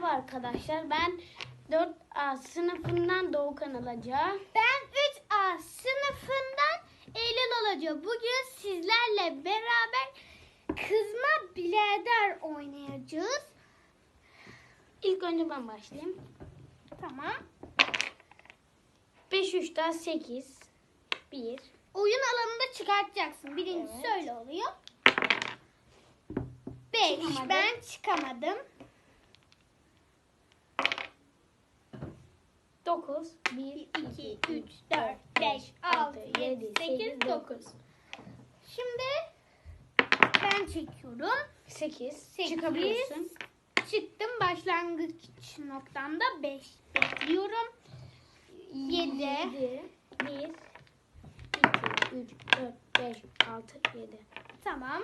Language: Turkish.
Merhaba arkadaşlar. Ben 4A sınıfından Doğukan alacağım. Ben 3A sınıfından Eylül olacağım. Bugün sizlerle beraber kızma bilader oynayacağız. İlk önce ben başlayayım. Tamam. 5 3 daha 8 1 Oyun alanında çıkartacaksın. Birincisi Evet. öyle oluyor. 5. Çıkamadım. Ben çıkamadım. 9 1 2, 3, 4, 5, 6, 7, 8, 9. Şimdi ben çekiyorum. 8 Sekiz. çıkabiliyorsun. Çıktım. Başlangıç noktamda 5. Bekliyorum. 7. 7 1 2 3 4 5 6 7 Tamam.